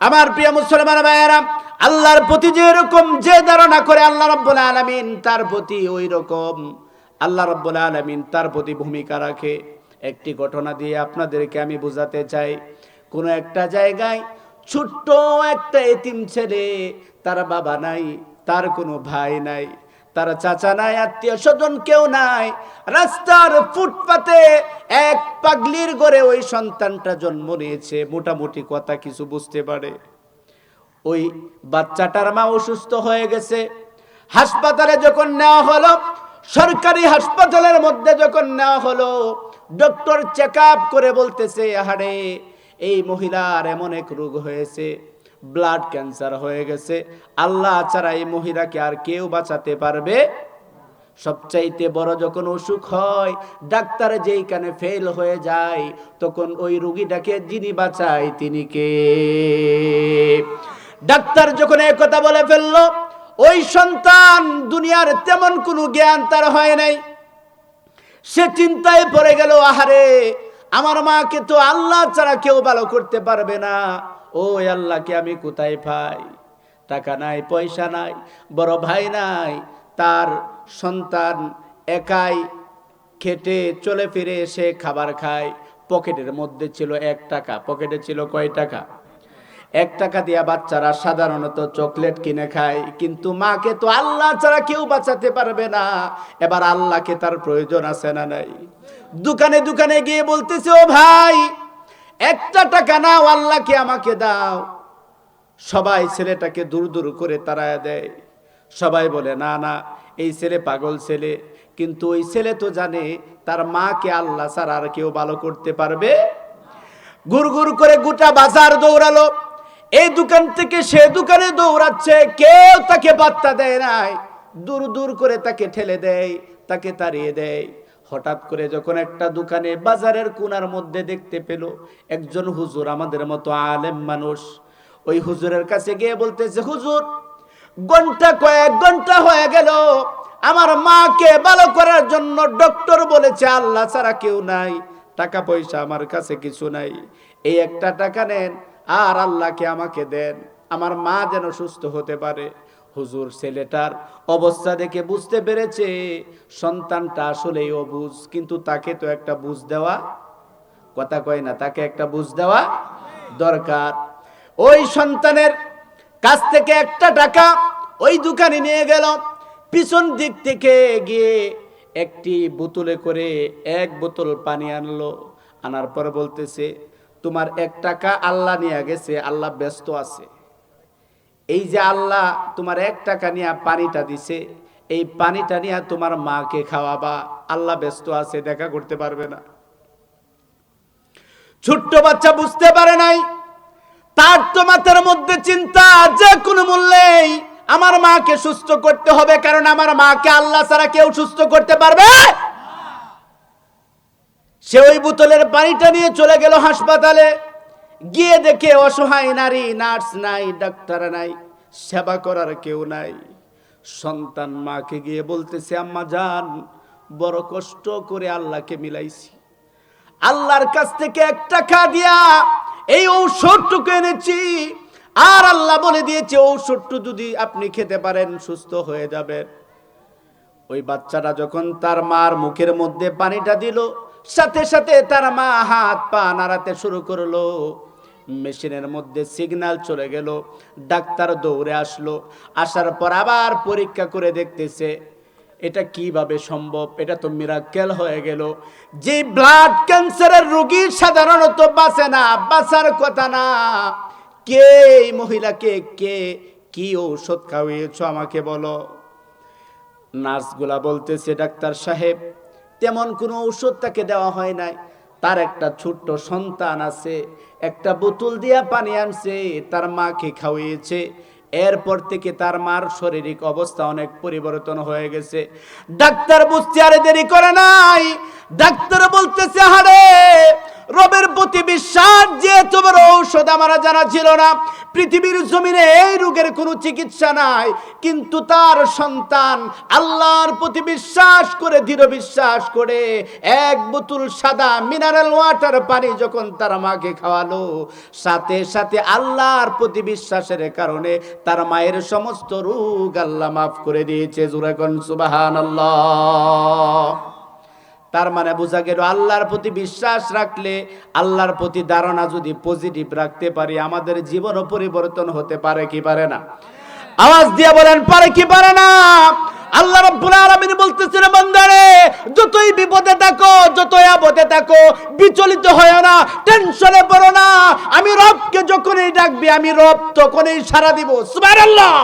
আমার প্রিয় মুসলমান ভাইয়েরা, আল্লাহর প্রতি যে রকম যে ধারণা করে আল্লাহ রব্বুল আলামিন, তার প্রতি ওই রকম আল্লাহ রব্বুল আলমিন তার প্রতি ভূমিকা রাখে। একটি ঘটনা দিয়ে আপনাদেরকে আমি বোঝাতে চাই। কোনো একটা জায়গায় ছোট্ট একটা এতিম ছেলে, তার বাবা নাই, তার কোনো ভাই নাই। তার চাচা নাই, আত্মীয় স্বজন কেউ নাই। রাস্তার ফুটপাতে এক পাগলির ঘরে ওই সন্তানটা জন্ম নিয়েছে। মোটামুটি কথা কিছু বুঝতে পারে। ওই বাচ্চাটার মা অসুস্থ হয়ে গেছে। হাসপাতালে যখন নেওয়া হলো, সরকারি হাসপাতালের মধ্যে যখন নেওয়া হলো, ডক্টর চেক করে বলতেছে, আহারে, এই মহিলার এমন এক রোগ হয়েছে। ব্লাড ক্যান্সার হয়ে গেছে। আল্লাহ ছাড়া এই মহিলাকে আর কেউ বাঁচাতে পারবে? সবচাইতে বড় যখন অসুখ হয়, ডাক্তার যেইখানে ফেল হয়ে যায়, তখন ওই রুগীটাকে যিনি বাঁচায় তিনি কে? ডাক্তার যখন এই কথা বলে ফেলল, ওই সন্তান দুনিয়ার তেমন কোনো জ্ঞান তার হয় নাই। সে চিন্তায় পড়ে গেল, আহারে আমার মাকে তো আল্লাহ ছাড়া কেউ ভালো করতে পারবে না। ও আল্লাহকে আমি কোথায় পাই? টাকা নাই, পয়সা নাই, বড় ভাই নাই, তার সন্তান একাই খেটে চলে ফিরে এসে খাবার খায়। পকেটের মধ্যে ছিল এক টাকা, পকেটে ছিল কয় টাকা? এক টাকা দিয়া বাচ্চারা সাধারণত চকলেট কিনে খায়, কিন্তু মাকে তো আল্লাহ ছাড়া কেউ বাঁচাতে পারবে না। এবার আল্লাহকে তার প্রয়োজন আছে না নাই? দোকানে দোকানে গিয়ে বলতেছে, ও ভাই, একটা টাকা নাও, আল্লাহকে আমাকে দাও। সবাই ছেলেটাকে দূর দূর করে তাড়ায় দেয়। সবাই বলে, না না, এই ছেলে পাগল ছেলে। কিন্তু ওই ছেলে তো জানে, তার মাকে আল্লাহ ছাড়া আর কেউ ভালো করতে পারবে? গুড় গুড় করে গোটা বাজার দৌড়ালো। এই দোকান থেকে সে দোকানে দৌড়াচ্ছে, কেউ তাকে বার্তা দেয় নাই। দূর দূর করে তাকে ঠেলে দেয়, তাকে তাড়িয়ে দেয়। হঠাৎ করে যখন একটা দোকানে বাজারের কোনার মধ্যে দেখতে পেল, একজন হুজুর আমাদের মতো আলেম মানুষ, ওই হুজুরের কাছে গিয়ে বলতেছে, হুজুর, ঘণ্টা কয়েক, ঘণ্টা হয়ে গেল। আমার মাকে ভালো করার জন্য ডক্টর বলেছে, আল্লাহ ছাড়া কেউ নাই, টাকা পয়সা আমার কাছে কিছু নাই। এই একটা টাকা নেন আর আল্লাহকে আমাকে দেন। আমার মা যেন সুস্থ হতে পারে। হুজুর ছেলেটার অবস্থা দেখে বুঝতে পেরেছে। সন্তানটা আসলেই অবুঝ কিন্তু তাকে তো একটা বুঝ দেওয়া কথা কয় না, তাকে একটা বুঝ দেওয়া দরকার। ওই সন্তানের কাছ থেকে একটা টাকা ওই দোকানে নিয়ে গেল। পিছন দিক থেকে গিয়ে একটি বোতলে করে এক বোতল পানি আনলো। আনার পর বলতেছে তোমার এক টাকা আল্লাহ নিয়ে গেছে, আল্লাহ ব্যস্ত আছে। এই যে আল্লাহ তোমার এক টাকা নিয়ে পানিটা দিছে, এই পানিটা নিয়ে তোমার মাকে খাওয়াবা, আল্লাহ ব্যস্ত আছে, দেখা করতে পারবে না। ছোট্ট বাচ্চা বুঝতে পারে নাই, তার তো মাথার মধ্যে চিন্তা, যে কোনো মূল্যেই আমার মাকে সুস্থ করতে হবে, কারণ আমার মাকে আল্লাহ ছাড়া কেউ সুস্থ করতে পারবে সে ওই বোতলের পানিটা নিয়ে চলে গেল হাসপাতালে। গিয়ে দেখে অসহায় নারী, নার্স নাই, ডাক্তার নাই, সেবা করার কেউ নাই। সন্তান মাকে গিয়ে বলতেছে, আম্মা, যান, বড় কষ্ট করে আল্লাহকে মিলাইছি। আল্লাহর কাছ থেকে এক টাকা দিয়া এই ঔষধটুকু এনেছি। আর আল্লাহ বলে দিয়েছে, ঔষধটু যদি আপনি খেতে পারেন, সুস্থ হয়ে যাবেন ওই বাচ্চাটা যখন তার মার মুখের মধ্যে পানিটা দিল সাথে সাথে তার মা হাত পা নাড়াতে শুরু করল। মেশিনের মধ্যে সিগন্যাল চলে গেল, ডাক্তার দৌড়ে আসলো, আসার পর আবার পরীক্ষা করে দেখতেছে, এটা কীভাবে সম্ভব? এটা তো মিরাক্কেল হয়ে গেল। যে ব্লাড ক্যান্সারের রোগী সাধারণত বাঁচে না, বাঁচার কথা না। কে মহিলাকে, কে কি ঔষধ খাওয়িয়েছ আমাকে বলো। নার্সগুলা বলতেছে, ডাক্তার সাহেব তেমন কোনো ঔষধ তাকে দেওয়া হয় নাই। তার একটা ছোট্ট সন্তান আছে, একটা বোতল দিয়া পানি আনছে, তার মাকে খাওয়িয়েছে। এরপর থেকে তার মার শারীরিক অবস্থা অনেক পরিবর্তন হয়ে গেছে। ডাক্তার বুঝতে আর দেরি করে নাই। ডাক্তার বলতেছে হারে রবের প্রতি বিশ্বাস যে তোমার ঔষধ আমার জানা ছিল না। পৃথিবীর জমিনে এই রোগের কোনো চিকিৎসা নাই, কিন্তু তার সন্তান আল্লাহর প্রতি বিশ্বাস করে, দৃঢ় বিশ্বাস করে, এক বোতল সাদা মিনারেল ওয়াটার পানি যখন তার মাকে খাওয়ালো, সাথে সাথে আল্লাহর প্রতি বিশ্বাসের কারণে তার মায়ের সমস্ত রোগ আল্লাহ মাফ করে দিয়েছে। জুরাকন সুবাহান তার মানে বোঝা গেল আল্লাহর প্রতি বিশ্বাস রাখলে আল্লাহর প্রতি ধারণা যদি পজিটিভ রাখতে পারি, আমাদের জীবনও পরিবর্তন হতে পারে কি পারে না? আওয়াজ দিয়ে বলেন, পারে কি পারে না? আল্লাহ রাব্বুল আলামিন বলতেছেন, বান্দারে, যতই বিপদে থাকো, যতই আপদে থাকো, বিচলিত হয় না, টেনশনে পড়ো না। আমি রবকে যখনই ডাকবি, আমি রব তখনই সারা দিব। সুবহানাল্লাহ!